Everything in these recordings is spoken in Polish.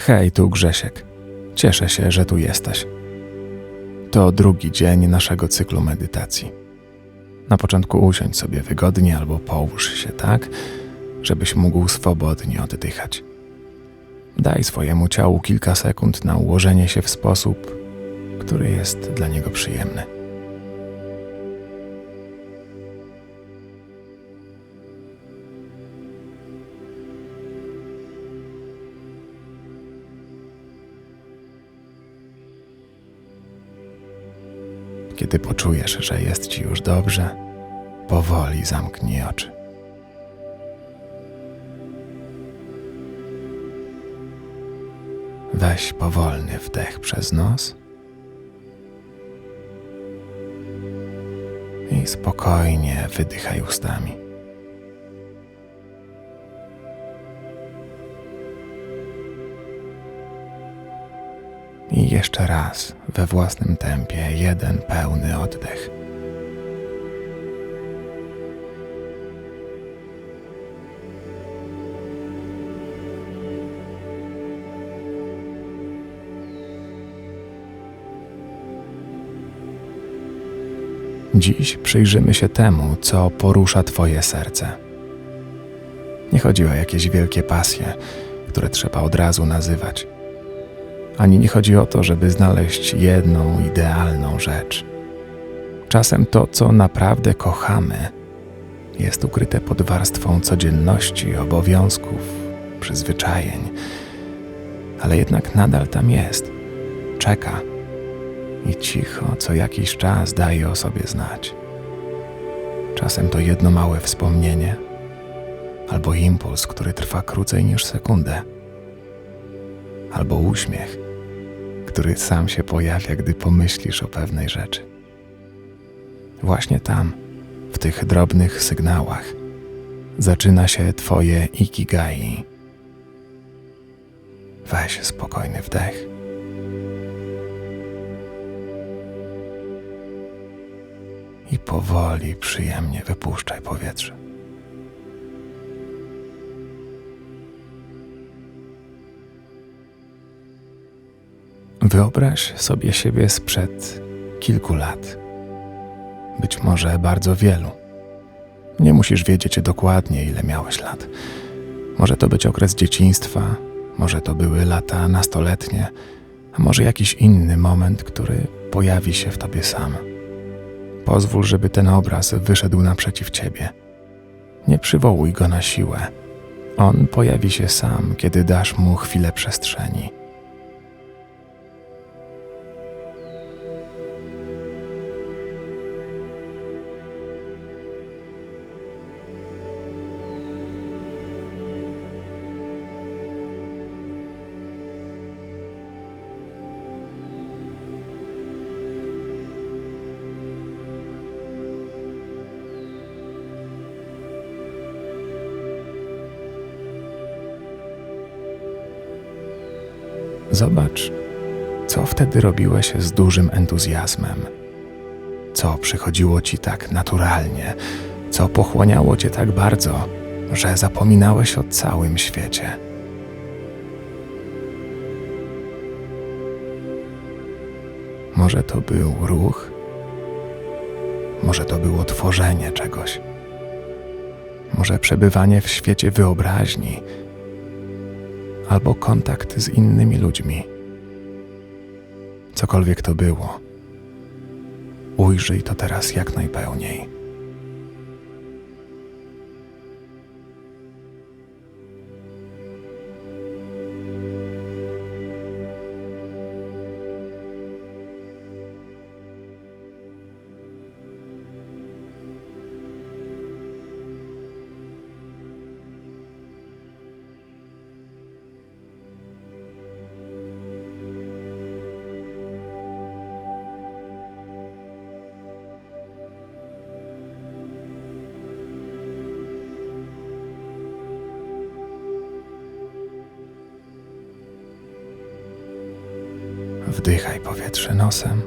Hej, tu Grzesiek. Cieszę się, że tu jesteś. To drugi dzień naszego cyklu medytacji. Na początku usiądź sobie wygodnie albo połóż się tak, żebyś mógł swobodnie oddychać. Daj swojemu ciału kilka sekund na ułożenie się w sposób, który jest dla niego przyjemny. Kiedy poczujesz, że jest ci już dobrze, powoli zamknij oczy. Weź powolny wdech przez nos i spokojnie wydychaj ustami. Jeszcze raz we własnym tempie jeden pełny oddech. Dziś przyjrzymy się temu, co porusza Twoje serce. Nie chodzi o jakieś wielkie pasje, które trzeba od razu nazywać. Ani nie chodzi o to, żeby znaleźć jedną idealną rzecz. Czasem to, co naprawdę kochamy, jest ukryte pod warstwą codzienności, obowiązków, przyzwyczajeń, ale jednak nadal tam jest, czeka i cicho co jakiś czas daje o sobie znać. Czasem to jedno małe wspomnienie albo impuls, który trwa krócej niż sekundę, albo uśmiech, który sam się pojawia, gdy pomyślisz o pewnej rzeczy. Właśnie tam, w tych drobnych sygnałach, zaczyna się Twoje ikigai. Weź spokojny wdech. I powoli, przyjemnie wypuszczaj powietrze. Wyobraź sobie siebie sprzed kilku lat, być może bardzo wielu. Nie musisz wiedzieć dokładnie, ile miałeś lat. Może to być okres dzieciństwa, może to były lata nastoletnie, a może jakiś inny moment, który pojawi się w tobie sam. Pozwól, żeby ten obraz wyszedł naprzeciw ciebie. Nie przywołuj go na siłę. On pojawi się sam, kiedy dasz mu chwilę przestrzeni. Zobacz, co wtedy robiłeś z dużym entuzjazmem. Co przychodziło ci tak naturalnie, co pochłaniało cię tak bardzo, że zapominałeś o całym świecie. Może to był ruch, może to było tworzenie czegoś, może przebywanie w świecie wyobraźni albo kontakt z innymi ludźmi. Cokolwiek to było, ujrzyj to teraz jak najpełniej. Wdychaj powietrze nosem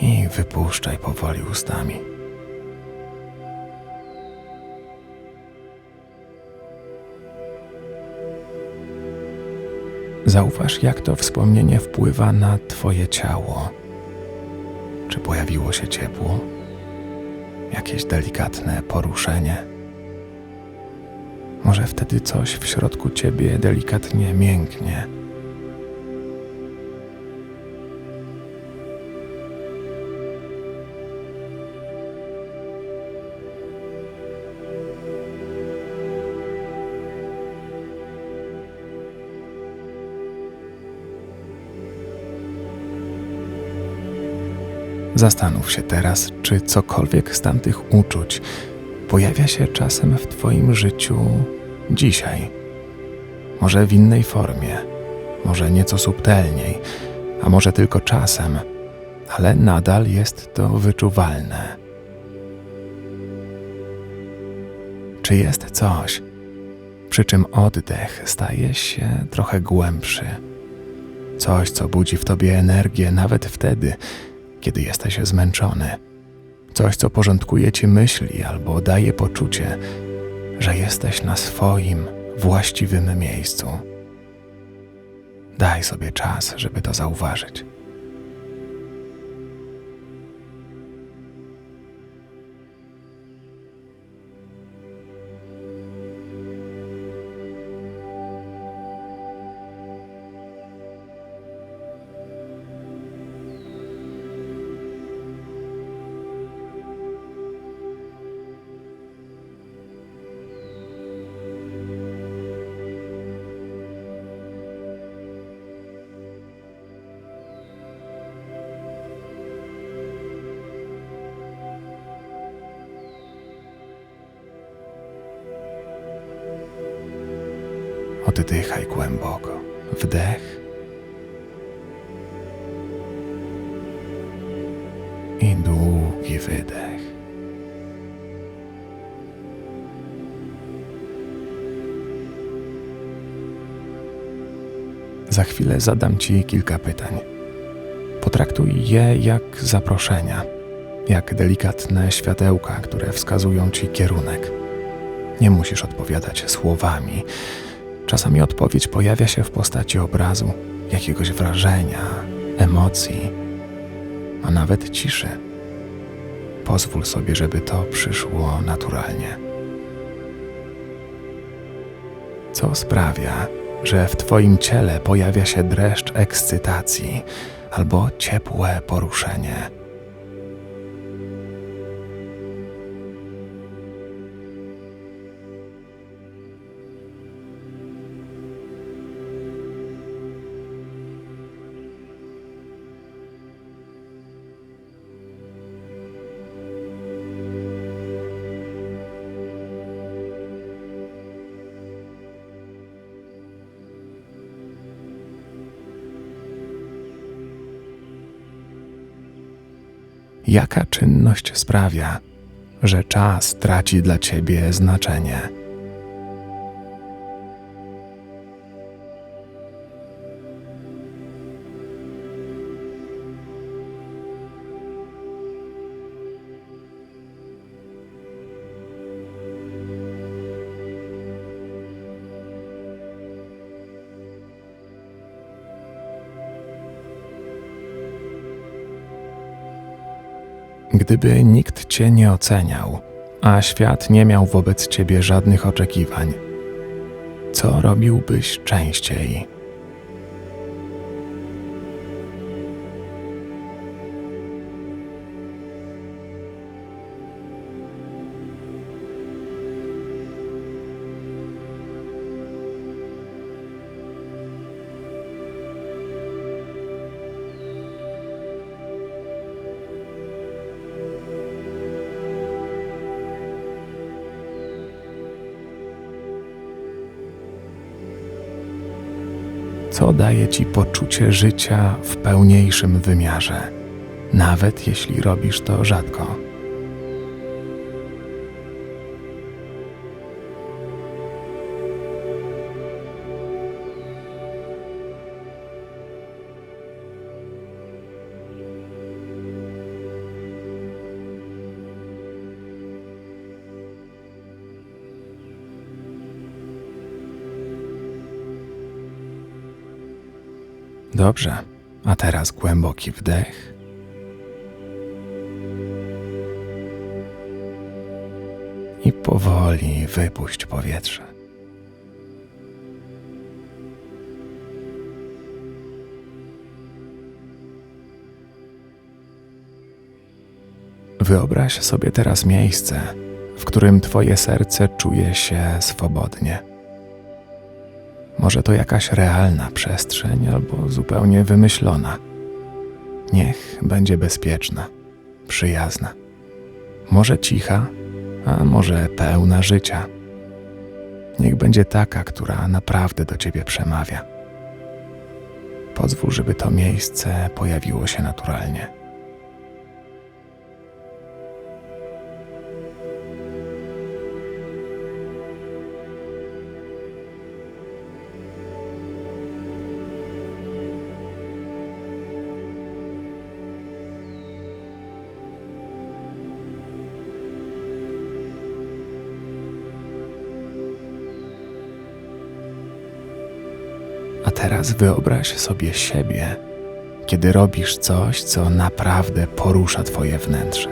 i wypuszczaj powoli ustami. Zauważ, jak to wspomnienie wpływa na Twoje ciało. Czy pojawiło się ciepło? Jakieś delikatne poruszenie? Może wtedy coś w środku Ciebie delikatnie mięknie. Zastanów się teraz, czy cokolwiek z tamtych uczuć pojawia się czasem w Twoim życiu dzisiaj. Może w innej formie, może nieco subtelniej, a może tylko czasem, ale nadal jest to wyczuwalne. Czy jest coś, przy czym oddech staje się trochę głębszy? Coś, co budzi w tobie energię nawet wtedy, kiedy jesteś zmęczony. Coś, co porządkuje ci myśli albo daje poczucie, że jesteś na swoim właściwym miejscu. Daj sobie czas, żeby to zauważyć. Oddychaj głęboko. Wdech i długi wydech. Za chwilę zadam Ci kilka pytań. Potraktuj je jak zaproszenia, jak delikatne światełka, które wskazują Ci kierunek. Nie musisz odpowiadać słowami. Czasami odpowiedź pojawia się w postaci obrazu, jakiegoś wrażenia, emocji, a nawet ciszy. Pozwól sobie, żeby to przyszło naturalnie. Co sprawia, że w Twoim ciele pojawia się dreszcz ekscytacji albo ciepłe poruszenie? Jaka czynność sprawia, że czas traci dla ciebie znaczenie? Gdyby nikt cię nie oceniał, a świat nie miał wobec ciebie żadnych oczekiwań, co robiłbyś częściej? Co daje ci poczucie życia w pełniejszym wymiarze, nawet jeśli robisz to rzadko. Dobrze, a teraz głęboki wdech. I powoli wypuść powietrze. Wyobraź sobie teraz miejsce, w którym Twoje serce czuje się swobodnie. Może to jakaś realna przestrzeń albo zupełnie wymyślona. Niech będzie bezpieczna, przyjazna. Może cicha, a może pełna życia. Niech będzie taka, która naprawdę do Ciebie przemawia. Pozwól, żeby to miejsce pojawiło się naturalnie. Teraz wyobraź sobie siebie, kiedy robisz coś, co naprawdę porusza Twoje wnętrze.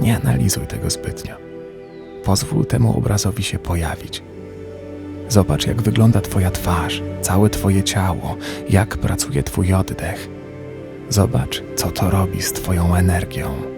Nie analizuj tego zbytnio. Pozwól temu obrazowi się pojawić. Zobacz, jak wygląda Twoja twarz, całe Twoje ciało, jak pracuje Twój oddech. Zobacz, co to robi z Twoją energią.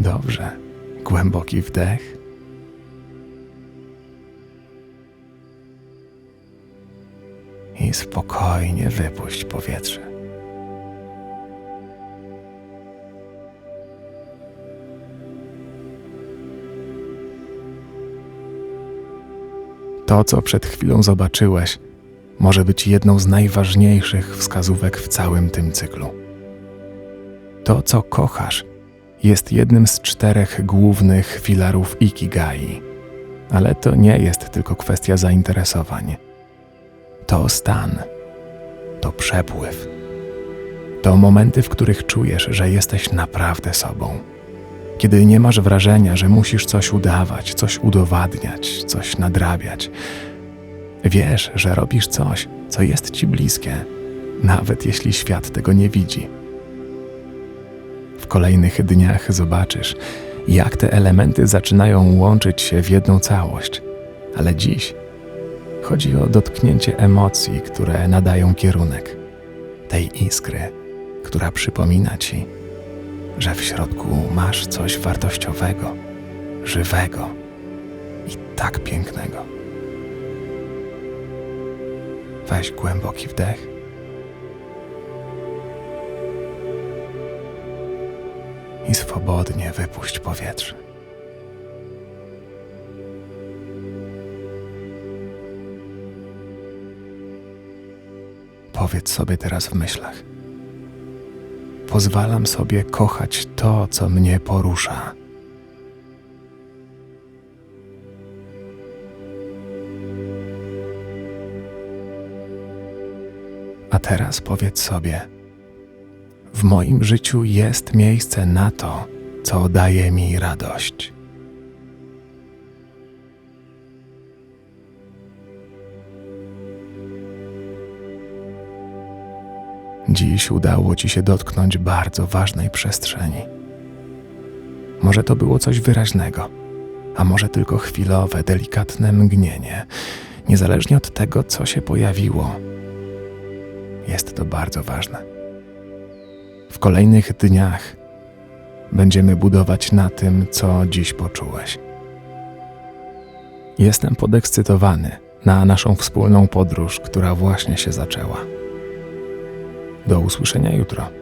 Dobrze. Głęboki wdech. I spokojnie wypuść powietrze. To, co przed chwilą zobaczyłeś, może być jedną z najważniejszych wskazówek w całym tym cyklu. To, co kochasz, jest jednym z czterech głównych filarów Ikigai. Ale to nie jest tylko kwestia zainteresowań. To stan, to przepływ. To momenty, w których czujesz, że jesteś naprawdę sobą. Kiedy nie masz wrażenia, że musisz coś udawać, coś udowadniać, coś nadrabiać. Wiesz, że robisz coś, co jest ci bliskie, nawet jeśli świat tego nie widzi kolejnych dniach zobaczysz, jak te elementy zaczynają łączyć się w jedną całość. Ale dziś chodzi o dotknięcie emocji, które nadają kierunek, tej iskry, która przypomina ci, że w środku masz coś wartościowego, żywego i tak pięknego. Weź głęboki wdech. Swobodnie wypuść powietrze. Powiedz sobie teraz w myślach. Pozwalam sobie kochać to, co mnie porusza. A teraz powiedz sobie, w moim życiu jest miejsce na to, co daje mi radość. Dziś udało ci się dotknąć bardzo ważnej przestrzeni. Może to było coś wyraźnego, a może tylko chwilowe, delikatne mgnienie, niezależnie od tego, co się pojawiło. Jest to bardzo ważne. W kolejnych dniach będziemy budować na tym, co dziś poczułeś. Jestem podekscytowany na naszą wspólną podróż, która właśnie się zaczęła. Do usłyszenia jutro.